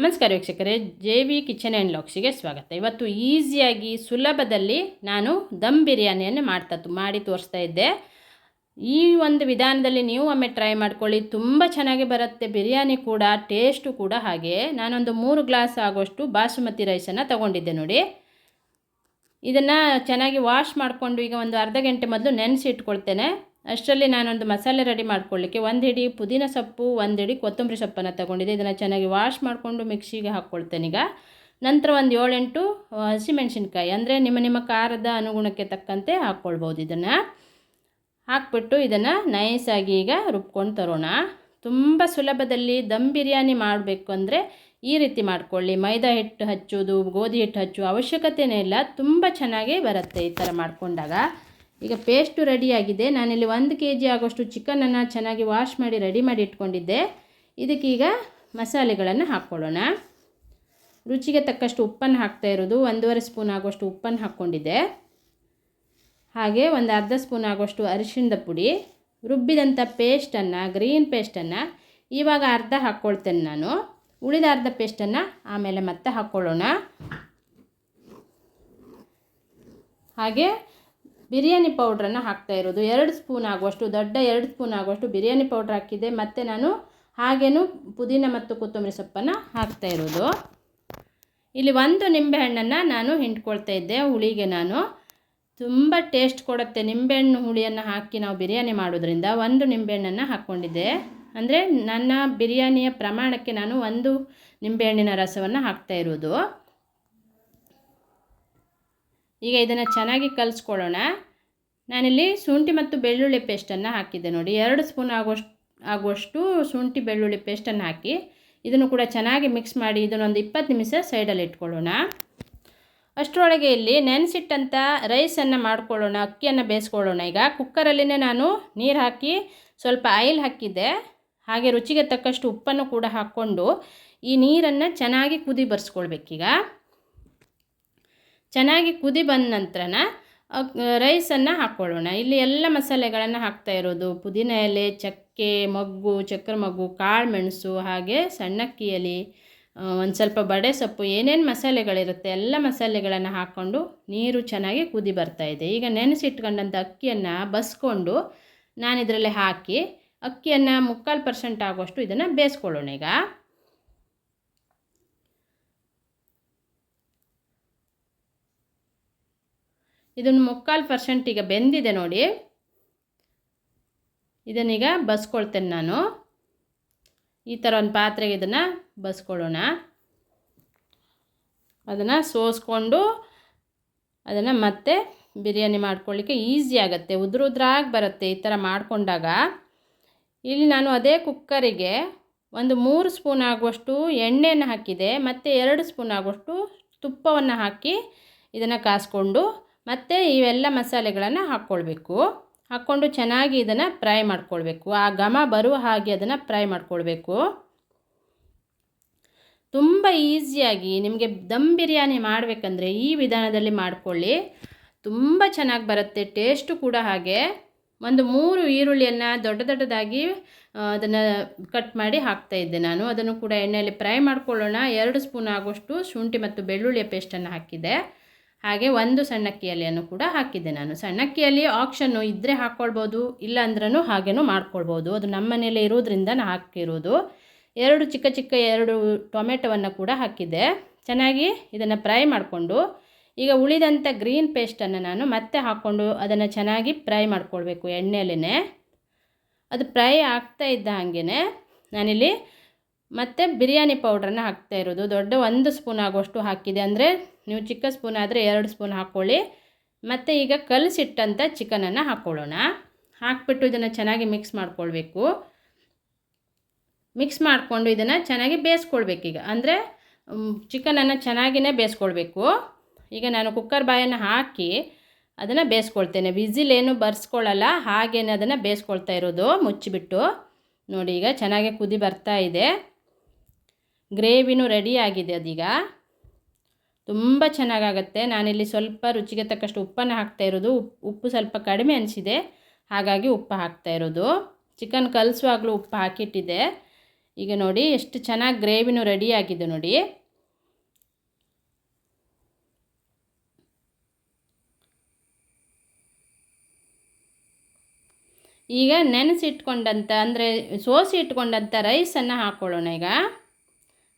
ನಮಸ್ಕಾರ ವೀಕ್ಷಕರೇ J V kitchen and ಲಾಕ್ಸಿಗೆ ಸ್ವಾಗತ. ಇವತ್ತು ಈಸಿಯಾಗಿ, ಸುಲಭದಲ್ಲಿ ನಾನು ದಮ್ ಬಿರಿಯಾನಿಯನ್ನು ಮಾಡ್ತಾ ಮಾಡಿ ತೋರಿಸ್ತಾ ಇದ್ದೆ. ಈ ಒಂದು ವಿಧಾನದಲ್ಲಿ ನೀವು ಒಮ್ಮೆ ಟ್ರೈ ಮಾಡ್ಕೊಳ್ಳಿ, ತುಂಬ ಚೆನ್ನಾಗಿ ಬರುತ್ತೆ. ಬಿರಿಯಾನಿ ಕೂಡ, ಟೇಸ್ಟು ಕೂಡ ಹಾಗೆ. ನಾನೊಂದು ಮೂರು ಗ್ಲಾಸ್ ಆಗುವಷ್ಟು ಬಾಸುಮತಿ ರೈಸನ್ನು ತಗೊಂಡಿದ್ದೆ ನೋಡಿ. ಇದನ್ನು ಚೆನ್ನಾಗಿ ವಾಶ್ ಮಾಡಿಕೊಂಡು ಈಗ ಒಂದು ಅರ್ಧ ಗಂಟೆ ಮೊದಲು ನೆನೆಸಿ ಇಟ್ಕೊಳ್ತೇನೆ ಅಷ್ಟರಲ್ಲಿ ನಾನೊಂದು ಮಸಾಲೆ ರೆಡಿ ಮಾಡ್ಕೊಳ್ಳಿಕ್ಕೆ ಒಂದು ಹಿಡಿ ಪುದೀನ ಸೊಪ್ಪು ಒಂದು ಹಿಡಿ ಕೊತ್ತಂಬರಿ ಸೊಪ್ಪನ್ನು ತಗೊಂಡಿದ್ದೆ. ಇದನ್ನು ಚೆನ್ನಾಗಿ ವಾಶ್ ಮಾಡಿಕೊಂಡು ಮಿಕ್ಸಿಗೆ ಹಾಕ್ಕೊಳ್ತೇನೆ ಈಗ. ನಂತರ ಒಂದು ಏಳೆಂಟು ಹಸಿಮೆಣಸಿನ್ಕಾಯಿ. ಅಂದರೆ ನಿಮ್ಮ ನಿಮ್ಮ ಖಾರದ ಅನುಗುಣಕ್ಕೆ ತಕ್ಕಂತೆ ಹಾಕ್ಕೊಳ್ಬೋದು ಇದನ್ನು. ಹಾಕ್ಬಿಟ್ಟು ಇದನ್ನು ನೈಸಾಗಿ ಈಗ ರುಬ್ಕೊಂಡು ತರೋಣ. ತುಂಬ ಸುಲಭದಲ್ಲಿ ದಮ್ ಬಿರಿಯಾನಿ ಮಾಡಬೇಕು ಅಂದರೆ ಈ ರೀತಿ ಮಾಡ್ಕೊಳ್ಳಿ. ಮೈದಾ ಹಿಟ್ಟು ಹಚ್ಚೋದು, ಗೋಧಿ ಹಿಟ್ಟು ಹಚ್ಚೋ ಅವಶ್ಯಕತೆಯೇ ಇಲ್ಲ. ತುಂಬ ಚೆನ್ನಾಗಿ ಬರುತ್ತೆ ಈ ಥರ ಮಾಡಿಕೊಂಡಾಗ. ಈಗ ಪೇಸ್ಟು ರೆಡಿಯಾಗಿದೆ ನಾನಿಲ್ಲಿ ಒಂದು ಕೆ ಜಿ ಆಗೋಷ್ಟು ಚಿಕನನ್ನು ಚೆನ್ನಾಗಿ ವಾಶ್ ಮಾಡಿ ರೆಡಿ ಮಾಡಿ ಇಟ್ಕೊಂಡಿದ್ದೆ. ಇದಕ್ಕೀಗ ಮಸಾಲೆಗಳನ್ನು ಹಾಕ್ಕೊಳ್ಳೋಣ. ರುಚಿಗೆ ತಕ್ಕಷ್ಟು ಉಪ್ಪನ್ನು ಹಾಕ್ತಾ ಇರೋದು. ಒಂದೂವರೆ ಸ್ಪೂನ್ ಆಗೋಷ್ಟು ಉಪ್ಪನ್ನು ಹಾಕ್ಕೊಂಡಿದ್ದೆ. ಹಾಗೆ ಒಂದು ಅರ್ಧ ಸ್ಪೂನ್ ಆಗುವಷ್ಟು ಅರಿಶಿಣದ ಪುಡಿ. ರುಬ್ಬಿದಂಥ ಪೇಸ್ಟನ್ನು ಗ್ರೀನ್ ಪೇಸ್ಟನ್ನು ಇವಾಗ ಅರ್ಧ ಹಾಕ್ಕೊಳ್ತೇನೆ ನಾನು. ಉಳಿದ ಅರ್ಧ ಪೇಸ್ಟನ್ನು ಆಮೇಲೆ ಮತ್ತೆ ಹಾಕ್ಕೊಳ್ಳೋಣ. ಹಾಗೆ ಬಿರಿಯಾನಿ ಪೌಡ್ರನ್ನು ಹಾಕ್ತಾ ಇರೋದು. ಎರಡು ಸ್ಪೂನ್ ಆಗುವಷ್ಟು, ದೊಡ್ಡ ಎರಡು ಸ್ಪೂನ್ ಆಗುವಷ್ಟು ಬಿರಿಯಾನಿ ಪೌಡ್ರ್ ಹಾಕಿದೆ ಮತ್ತು ನಾನು ಹಾಗೇನು ಪುದೀನ ಮತ್ತು ಕೊತ್ತಂಬರಿ ಸೊಪ್ಪನ್ನು ಹಾಕ್ತಾ ಇರೋದು. ಇಲ್ಲಿ ಒಂದು ನಿಂಬೆಹಣ್ಣನ್ನು ನಾನು ಹಿಂಡ್ಕೊಳ್ತಾ ಇದ್ದೆ ಹುಳಿಗೆ ನಾನು. ತುಂಬ ಟೇಸ್ಟ್ ಕೊಡುತ್ತೆ ನಿಂಬೆಹಣ್ಣು ಹುಳಿಯನ್ನು ಹಾಕಿ ನಾವು ಬಿರಿಯಾನಿ ಮಾಡೋದ್ರಿಂದ. ಒಂದು ನಿಂಬೆಹಣ್ಣನ್ನು ಹಾಕ್ಕೊಂಡಿದ್ದೆ. ಅಂದರೆ ನನ್ನ ಬಿರಿಯಾನಿಯ ಪ್ರಮಾಣಕ್ಕೆ ನಾನು ಒಂದು ನಿಂಬೆಹಣ್ಣಿನ ರಸವನ್ನು ಹಾಕ್ತಾ ಇರೋದು. ಈಗ ಇದನ್ನು ಚೆನ್ನಾಗಿ ಕಲಿಸ್ಕೊಳ್ಳೋಣ ನಾನಿಲ್ಲಿ ಶುಂಠಿ ಮತ್ತು ಬೆಳ್ಳುಳ್ಳಿ ಪೇಸ್ಟನ್ನು ಹಾಕಿದ್ದೆ ನೋಡಿ. ಎರಡು ಸ್ಪೂನ್ ಆಗುವಷ್ಟು ಆಗುವಷ್ಟು ಶುಂಠಿ, ಬೆಳ್ಳುಳ್ಳಿ ಪೇಸ್ಟನ್ನು ಹಾಕಿ ಇದನ್ನು ಕೂಡ ಚೆನ್ನಾಗಿ ಮಿಕ್ಸ್ ಮಾಡಿ ಇದನ್ನೊಂದು ಇಪ್ಪತ್ತು ನಿಮಿಷ ಸೈಡಲ್ಲಿ ಇಟ್ಕೊಳ್ಳೋಣ. ಅಷ್ಟರೊಳಗೆ ಇಲ್ಲಿ ನೆನೆಸಿಟ್ಟಂಥ ರೈಸನ್ನು ಮಾಡ್ಕೊಳ್ಳೋಣ, ಅಕ್ಕಿಯನ್ನು ಬೇಯಿಸ್ಕೊಳ್ಳೋಣ. ಈಗ ಕುಕ್ಕರಲ್ಲಿನೇ ನಾನು ನೀರು ಹಾಕಿ ಸ್ವಲ್ಪ ಆಯಿಲ್ ಹಾಕಿದ್ದೆ. ಹಾಗೆ ರುಚಿಗೆ ತಕ್ಕಷ್ಟು ಉಪ್ಪನ್ನು ಕೂಡ ಹಾಕ್ಕೊಂಡು ಈ ನೀರನ್ನು ಚೆನ್ನಾಗಿ ಕುದಿ ಬರ್ಸ್ಕೊಳ್ಬೇಕೀಗ. ಚೆನ್ನಾಗಿ ಕುದಿ ಬಂದ ನಂತರನ ರೈಸನ್ನು ಹಾಕ್ಕೊಳ್ಳೋಣ ಇಲ್ಲಿ ಎಲ್ಲ ಮಸಾಲೆಗಳನ್ನು ಹಾಕ್ತಾ ಇರೋದು. ಪುದೀನ ಎಲೆ, ಚಕ್ಕೆ, ಮೊಗ್ಗು, ಚಕ್ರ ಮಗ್ಗು, ಕಾಳು ಮೆಣಸು, ಹಾಗೆ ಸಣ್ಣಕ್ಕಿ ಎಲೆ ಒಂದು ಸ್ವಲ್ಪ ಬಡೆ ಸೊಪ್ಪು, ಏನೇನು ಮಸಾಲೆಗಳಿರುತ್ತೆ ಎಲ್ಲ ಮಸಾಲೆಗಳನ್ನು ಹಾಕ್ಕೊಂಡು ನೀರು ಚೆನ್ನಾಗಿ ಕುದಿ ಬರ್ತಾ ಇದೆ. ಈಗ ನೆನೆಸಿಟ್ಕೊಂಡಂಥ ಅಕ್ಕಿಯನ್ನು ಬಸ್ಕೊಂಡು ನಾನು ಇದರಲ್ಲಿ ಹಾಕಿ, ಅಕ್ಕಿಯನ್ನು ಮುಕ್ಕಾಲು ಪರ್ಸೆಂಟ್ ಆಗುವಷ್ಟು ಇದನ್ನು ಬೇಯಿಸ್ಕೊಳ್ಳೋಣ ಈಗ. ಇದನ್ನು ಮುಕ್ಕಾಲು ಪರ್ಸೆಂಟ್ ಈಗ ಬೆಂದಿದೆ ನೋಡಿ. ಇದನ್ನೀಗ ಬಸ್ಕೊಳ್ತೇನೆ ನಾನು. ಈ ಥರ ಒಂದು ಪಾತ್ರೆಗೆ ಇದನ್ನು ಬಸ್ಕೊಳ್ಳೋಣ. ಅದನ್ನು ಸೋಸ್ಕೊಂಡು ಅದನ್ನು ಮತ್ತೆ ಬಿರಿಯಾನಿ ಮಾಡ್ಕೊಳ್ಳಿಕ್ಕೆ ಈಸಿ ಆಗುತ್ತೆ. ಉದ್ರ ಉದ್ರಾಗಿ ಬರುತ್ತೆ ಈ ಥರ ಮಾಡಿಕೊಂಡಾಗ. ಇಲ್ಲಿ ನಾನು ಅದೇ ಕುಕ್ಕರಿಗೆ ಒಂದು ಮೂರು ಸ್ಪೂನ್ ಆಗುವಷ್ಟು ಎಣ್ಣೆಯನ್ನು ಹಾಕಿದೆ. ಮತ್ತು ಎರಡು ಸ್ಪೂನ್ ಆಗುವಷ್ಟು ತುಪ್ಪವನ್ನು ಹಾಕಿ ಇದನ್ನು ಕಾಸ್ಕೊಂಡು ಮತ್ತು ಇವೆಲ್ಲ ಮಸಾಲೆಗಳನ್ನು ಹಾಕ್ಕೊಳ್ಬೇಕು. ಹಾಕ್ಕೊಂಡು ಚೆನ್ನಾಗಿ ಇದನ್ನು ಫ್ರೈ ಮಾಡ್ಕೊಳ್ಬೇಕು. ಆ ಘಮ ಬರುವ ಹಾಗೆ ಅದನ್ನು ಫ್ರೈ ಮಾಡ್ಕೊಳ್ಬೇಕು. ತುಂಬ ಈಸಿಯಾಗಿ ನಿಮಗೆ ದಮ್ ಬಿರಿಯಾನಿ ಮಾಡಬೇಕಂದ್ರೆ ಈ ವಿಧಾನದಲ್ಲಿ ಮಾಡಿಕೊಳ್ಳಿ. ತುಂಬ ಚೆನ್ನಾಗಿ ಬರುತ್ತೆ, ಟೇಸ್ಟು ಕೂಡ ಹಾಗೆ. ಒಂದು ಮೂರು ಈರುಳ್ಳಿಯನ್ನು ದೊಡ್ಡ ದೊಡ್ಡದಾಗಿ ಅದನ್ನು ಕಟ್ ಮಾಡಿ ಹಾಕ್ತಾ ಇದ್ದೆ ನಾನು. ಅದನ್ನು ಕೂಡ ಎಣ್ಣೆಯಲ್ಲಿ ಫ್ರೈ ಮಾಡ್ಕೊಳ್ಳೋಣ. ಎರಡು ಸ್ಪೂನ್ ಆಗೋಷ್ಟು ಶುಂಠಿ ಮತ್ತು ಬೆಳ್ಳುಳ್ಳಿಯ ಪೇಸ್ಟನ್ನು ಹಾಕಿದೆ. ಹಾಗೆ ಒಂದು ಸಣ್ಣಕ್ಕಿಯಲ್ಲಿಯನ್ನು ಕೂಡ ಹಾಕಿದ್ದೆ ನಾನು. ಸಣ್ಣಕ್ಕಿಯಲ್ಲಿ ಆಪ್ಷನ್ನು ಇದ್ದರೆ ಹಾಕ್ಕೊಳ್ಬೋದು ಇಲ್ಲ ಅಂದ್ರೂ ಹಾಗೇನೂ ಮಾಡ್ಕೊಳ್ಬೋದು. ಅದು ನಮ್ಮ ಇರೋದ್ರಿಂದ ನಾನು ಹಾಕಿರೋದು. ಎರಡು ಚಿಕ್ಕ ಚಿಕ್ಕ ಎರಡು ಟೊಮೆಟೊವನ್ನು ಕೂಡ ಹಾಕಿದ್ದೆ. ಚೆನ್ನಾಗಿ ಇದನ್ನು ಫ್ರೈ ಮಾಡಿಕೊಂಡು, ಈಗ ಉಳಿದಂಥ ಗ್ರೀನ್ ಪೇಸ್ಟನ್ನು ನಾನು ಮತ್ತೆ ಹಾಕ್ಕೊಂಡು ಅದನ್ನು ಚೆನ್ನಾಗಿ ಫ್ರೈ ಮಾಡ್ಕೊಳ್ಬೇಕು ಎಣ್ಣೆಯಲ್ಲೇ ಅದು ಫ್ರೈ ಆಗ್ತಾ ಇದ್ದ ಹಾಗೆಯೇ ನಾನಿಲ್ಲಿ ಮತ್ತು ಬಿರಿಯಾನಿ ಪೌಡ್ರನ್ನು ಹಾಕ್ತಾ ಇರೋದು. ದೊಡ್ಡ ಒಂದು ಸ್ಪೂನ್ ಆಗುವಷ್ಟು ಹಾಕಿದೆ. ಅಂದರೆ ನೀವು ಚಿಕ್ಕ ಸ್ಪೂನ್ ಆದರೆ ಎರಡು ಸ್ಪೂನ್ ಹಾಕ್ಕೊಳ್ಳಿ ಮತ್ತು ಈಗ ಕಲಸಿಟ್ಟಂಥ ಚಿಕನನ್ನು ಹಾಕ್ಕೊಳ್ಳೋಣ ಹಾಕ್ಬಿಟ್ಟು ಇದನ್ನು ಚೆನ್ನಾಗಿ ಮಿಕ್ಸ್ ಮಾಡ್ಕೊಳ್ಬೇಕು. ಮಿಕ್ಸ್ ಮಾಡಿಕೊಂಡು ಇದನ್ನು ಚೆನ್ನಾಗಿ ಬೇಯಿಸ್ಕೊಳ್ಬೇಕೀಗ ಅಂದರೆ ಚಿಕನನ್ನು ಚೆನ್ನಾಗಿಯೇ ಬೇಯಿಸ್ಕೊಳ್ಬೇಕು. ಈಗ ನಾನು ಕುಕ್ಕರ್ ಬಾಯನ್ನು ಹಾಕಿ ಅದನ್ನು ಬೇಯಿಸ್ಕೊಳ್ತೇನೆ. ವಿಝಿಲ್ ಏನು ಬರ್ಸ್ಕೊಳ್ಳಲ್ಲ, ಹಾಗೇನೆ ಅದನ್ನು ಬೇಯಿಸ್ಕೊಳ್ತಾ ಇರೋದು ಮುಚ್ಚಿಬಿಟ್ಟು. ನೋಡಿ ಈಗ ಚೆನ್ನಾಗಿ ಕುದಿ ಬರ್ತಾ ಇದೆ. ಗ್ರೇವಿನೂ ರೆಡಿ ಆಗಿದೆ ಅದೀಗ. ತುಂಬ ಚೆನ್ನಾಗಾಗತ್ತೆ. ನಾನಿಲ್ಲಿ ಸ್ವಲ್ಪ ರುಚಿಗೆ ತಕ್ಕಷ್ಟು ಉಪ್ಪನ್ನು ಹಾಕ್ತಾ ಇರೋದು. ಉಪ್ಪು ಸ್ವಲ್ಪ ಕಡಿಮೆ ಅನಿಸಿದೆ. ಹಾಗಾಗಿ ಉಪ್ಪು ಹಾಕ್ತಾ ಇರೋದು. ಚಿಕನ್ ಕಲಿಸುವಾಗಲೂ ಉಪ್ಪು ಹಾಕಿಟ್ಟಿದೆ ಈಗ ನೋಡಿ ಎಷ್ಟು ಚೆನ್ನಾಗಿ ಗ್ರೇವಿನೂ ರೆಡಿ ಆಗಿದೆ ನೋಡಿ. ಈಗ ನೆನೆಸಿಟ್ಕೊಂಡಂಥ ಅಂದರೆ ಸೋಸಿ ಇಟ್ಕೊಂಡಂಥ ರೈಸನ್ನು ಹಾಕ್ಕೊಳ್ಳೋಣ ಈಗ.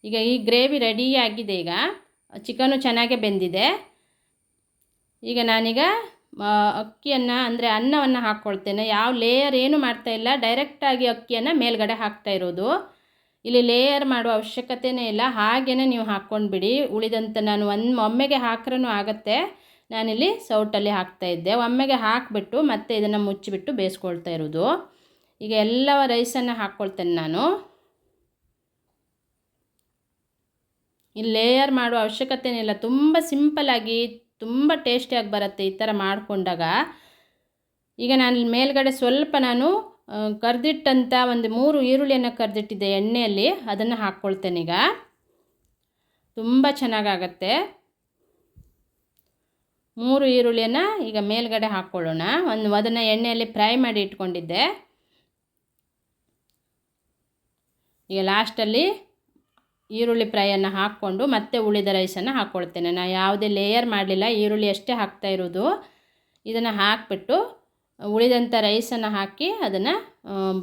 ಈಗ ಈ ಗ್ರೇವಿ ರೆಡಿ ಆಗಿದೆ ಈಗ. ಚಿಕನು ಚೆನ್ನಾಗೇ ಬೆಂದಿದೆ. ಈಗ ನಾನೀಗ ಅಕ್ಕಿಯನ್ನು, ಅಂದರೆ ಅನ್ನವನ್ನು ಹಾಕ್ಕೊಳ್ತೇನೆ ಯಾವ ಲೇಯರ್ ಏನು ಮಾಡ್ತಾ ಇಲ್ಲ ಡೈರೆಕ್ಟಾಗಿ ಅಕ್ಕಿಯನ್ನು ಮೇಲ್ಗಡೆ ಹಾಕ್ತಾ ಇರೋದು. ಇಲ್ಲಿ ಲೇಯರ್ ಮಾಡುವ ಅವಶ್ಯಕತೆಯೇ ಇಲ್ಲ. ಹಾಗೇ ನೀವು ಹಾಕ್ಕೊಂಡು ಬಿಡಿ ಉಳಿದಂಥ ನಾನು ಒಂದು, ಒಮ್ಮೆಗೆ ಹಾಕ್ರೂ ಆಗುತ್ತೆ. ನಾನಿಲ್ಲಿ ಸೌಟಲ್ಲಿ ಹಾಕ್ತಾಯಿದ್ದೆ ಒಮ್ಮೆಗೆ ಹಾಕಿಬಿಟ್ಟು ಮತ್ತೆ ಇದನ್ನು ಮುಚ್ಚಿಬಿಟ್ಟು ಬೇಯಿಸ್ಕೊಳ್ತಾ ಇರೋದು. ಈಗ ಎಲ್ಲ ರೈಸನ್ನು ಹಾಕ್ಕೊಳ್ತೇನೆ ನಾನು. ಲೇಯರ್ ಮಾಡುವ ಅವಶ್ಯಕತೆಯೇ ತುಂಬ ಸಿಂಪಲ್ಲಾಗಿ ತುಂಬ ಟೇಸ್ಟಿಯಾಗಿ ಬರುತ್ತೆ ಈ ಥರ ಮಾಡಿಕೊಂಡಾಗ. ಈಗ ನಾನು ಮೇಲ್ಗಡೆ ಸ್ವಲ್ಪ ನಾನು ಕರೆದಿಟ್ಟಂಥ ಒಂದು ಮೂರು ಈರುಳ್ಳಿಯನ್ನು ಕರೆದಿಟ್ಟಿದ್ದೆ ಎಣ್ಣೆಯಲ್ಲಿ ಅದನ್ನು ಹಾಕ್ಕೊಳ್ತೇನೆ ಈಗ. ತುಂಬ ಚೆನ್ನಾಗಾಗತ್ತೆ. ಮೂರು ಈರುಳ್ಳಿಯನ್ನು ಈಗ ಮೇಲ್ಗಡೆ ಹಾಕ್ಕೊಳ್ಳೋಣ ಒಂದು ಅದನ್ನು ಎಣ್ಣೆಯಲ್ಲಿ ಫ್ರೈ ಮಾಡಿ ಇಟ್ಕೊಂಡಿದ್ದೆ. ಈಗ ಲಾಸ್ಟಲ್ಲಿ ಈರುಳ್ಳಿ ಫ್ರೈಯನ್ನು ಹಾಕ್ಕೊಂಡು ಮತ್ತೆ ಉಳಿದ ರೈಸನ್ನು ಹಾಕ್ಕೊಳ್ತೇನೆ ನಾನು ಯಾವುದೇ ಲೇಯರ್ ಮಾಡಲಿಲ್ಲ, ಈರುಳ್ಳಿ ಅಷ್ಟೇ ಹಾಕ್ತಾ ಇರೋದು. ಇದನ್ನು ಹಾಕಿಬಿಟ್ಟು ಉಳಿದಂಥ ರೈಸನ್ನು ಹಾಕಿ ಅದನ್ನು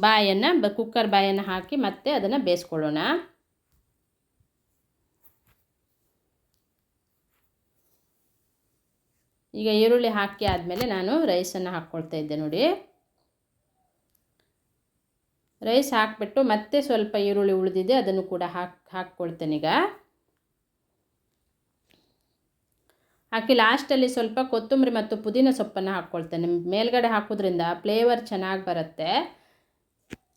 ಬಾಯನ್ನು, ಬ ಕುಕ್ಕರ್ ಬಾಯನ್ನು ಹಾಕಿ ಮತ್ತೆ ಅದನ್ನು ಬೇಯಿಸ್ಕೊಳ್ಳೋಣ. ಈಗ ಈರುಳ್ಳಿ ಹಾಕಿ ಆದಮೇಲೆ ನಾನು ರೈಸನ್ನು ಹಾಕ್ಕೊಳ್ತಾ ಇದ್ದೆ ನೋಡಿ. ರೈಸ್ ಹಾಕಿಬಿಟ್ಟು ಮತ್ತೆ ಸ್ವಲ್ಪ ಈರುಳ್ಳಿ ಉಳಿದಿದೆ, ಅದನ್ನು ಕೂಡ ಹಾಕಿ, ಹಾಕ್ಕೊಳ್ತೇನೆ ಈಗ. ಹಾಕಿ ಲಾಸ್ಟಲ್ಲಿ ಸ್ವಲ್ಪ ಕೊತ್ತಂಬರಿ ಮತ್ತು ಪುದೀನ ಸೊಪ್ಪನ್ನು ಹಾಕ್ಕೊಳ್ತೇನೆ. ಮೇಲ್ಗಡೆ ಹಾಕೋದ್ರಿಂದ ಫ್ಲೇವರ್ ಚೆನ್ನಾಗಿ ಬರುತ್ತೆ.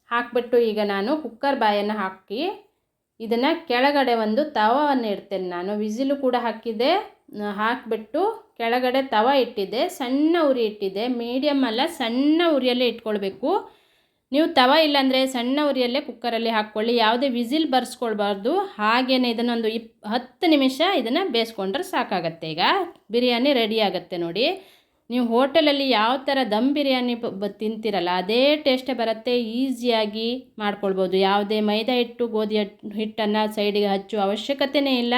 ಹಾಕಿಬಿಟ್ಟು ಈಗ ನಾನು ಕುಕ್ಕರ್ ಬಾಯನ್ನು ಹಾಕಿ ಇದನ್ನು ಕೆಳಗಡೆ ಒಂದು ತವವನ್ನು ಇಡ್ತೇನೆ ನಾನು. ವಿಸಿಲು ಕೂಡ ಹಾಕಿದೆ. ಹಾಕಿಬಿಟ್ಟು ಕೆಳಗಡೆ ತವ ಇಟ್ಟಿದ್ದೆ ಸಣ್ಣ ಉರಿ ಇಟ್ಟಿದ್ದೆ ಮೀಡಿಯಮ್ ಅಲ್ಲ, ಸಣ್ಣ ಉರಿಯಲ್ಲೇ ಇಟ್ಕೊಳ್ಬೇಕು. ನೀವು ತವ ಇಲ್ಲಾಂದರೆ ಸಣ್ಣ ಉರಿಯಲ್ಲೇ ಕುಕ್ಕರಲ್ಲಿ ಹಾಕ್ಕೊಳ್ಳಿ. ಯಾವುದೇ ವಿಸಿಲ್ ಬರ್ಸ್ಕೊಳ್ಬಾರ್ದು. ಹಾಗೇನೆ ಇದನ್ನೊಂದು ಇಪ್, ಹತ್ತು ನಿಮಿಷ ಇದನ್ನು ಬೇಯಿಸ್ಕೊಂಡ್ರೆ ಸಾಕಾಗತ್ತೆ. ಈಗ ಬಿರಿಯಾನಿ ರೆಡಿ ಆಗುತ್ತೆ ನೋಡಿ. ನೀವು ಹೋಟೆಲಲ್ಲಿ ಯಾವ ಥರ ದಮ್ ಬಿರಿಯಾನಿ ಬ ತಿಂತೀರಲ್ಲ, ಅದೇ ಟೇಸ್ಟೇ ಬರುತ್ತೆ. ಈಸಿಯಾಗಿ ಮಾಡ್ಕೊಳ್ಬೋದು. ಯಾವುದೇ ಮೈದಾ ಹಿಟ್ಟು, ಗೋಧಿ ಹಿಟ್ಟನ್ನು ಸೈಡಿಗೆ ಹಚ್ಚುವ ಅವಶ್ಯಕತೆಯೇ ಇಲ್ಲ.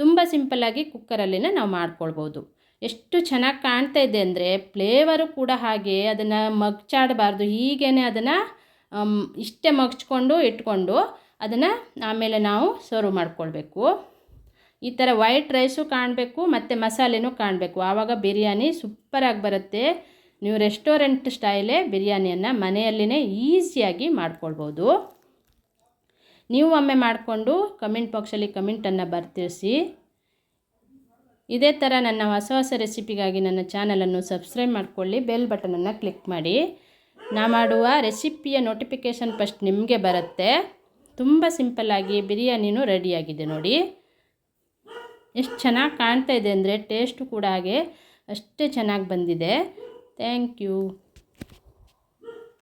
ತುಂಬ ಸಿಂಪಲ್ಲಾಗಿ ಕುಕ್ಕರಲ್ಲಿನ ನಾವು ಮಾಡ್ಕೊಳ್ಬೋದು. ಎಷ್ಟು ಚೆನ್ನಾಗಿ ಕಾಣ್ತಾ ಇದೆ ಅಂದರೆ ಫ್ಲೇವರು ಕೂಡ ಹಾಗೆ ಅದನ್ನು ಮಗ್ಚಾಡಬಾರ್ದು. ಹೀಗೇ ಅದನ್ನು ಇಷ್ಟೇ ಮಗ್ಚ್ಕೊಂಡು ಇಟ್ಕೊಂಡು ಅದನ್ನು ಆಮೇಲೆ ನಾವು ಸರ್ವ್ ಮಾಡ್ಕೊಳ್ಬೇಕು. ಈ ಥರ ವೈಟ್ ರೈಸು ಕಾಣಬೇಕು, ಮತ್ತು ಮಸಾಲೆನೂ ಕಾಣಬೇಕು. ಆವಾಗ ಬಿರಿಯಾನಿ ಸೂಪರಾಗಿ ಬರುತ್ತೆ. ನೀವು ರೆಸ್ಟೋರೆಂಟ್ ಸ್ಟೈಲೇ ಬಿರಿಯಾನಿಯನ್ನು ಮನೆಯಲ್ಲಿನೇ ಈಸಿಯಾಗಿ ಮಾಡ್ಕೊಳ್ಬೋದು. ನೀವು ಒಮ್ಮೆ ಮಾಡಿಕೊಂಡು ಕಮೆಂಟ್ ಬಾಕ್ಸಲ್ಲಿ ಕಮೆಂಟನ್ನು ಬರ್ತಿರಿಸಿ. ಇದೇ ಥರ ನನ್ನ ಹೊಸ ಹೊಸ ರೆಸಿಪಿಗಾಗಿ ನನ್ನ ಚಾನಲನ್ನು ಸಬ್ಸ್ಕ್ರೈಬ್ ಮಾಡಿಕೊಳ್ಳಿ, ಬೆಲ್ ಬಟನನ್ನು ಕ್ಲಿಕ್ ಮಾಡಿ. ನಾ ಮಾಡುವ ರೆಸಿಪಿಯ ನೋಟಿಫಿಕೇಷನ್ ಫಸ್ಟ್ ನಿಮಗೆ ಬರುತ್ತೆ. ತುಂಬ ಸಿಂಪಲ್ಲಾಗಿ ಬಿರಿಯಾನಿನೂ ರೆಡಿಯಾಗಿದೆ ನೋಡಿ. ಎಷ್ಟು ಚೆನ್ನಾಗಿ ಕಾಣ್ತಾ ಇದೆ ಅಂದರೆ ಟೇಸ್ಟು ಕೂಡ ಹಾಗೆ ಅಷ್ಟೇ ಚೆನ್ನಾಗಿ ಬಂದಿದೆ. Thank you.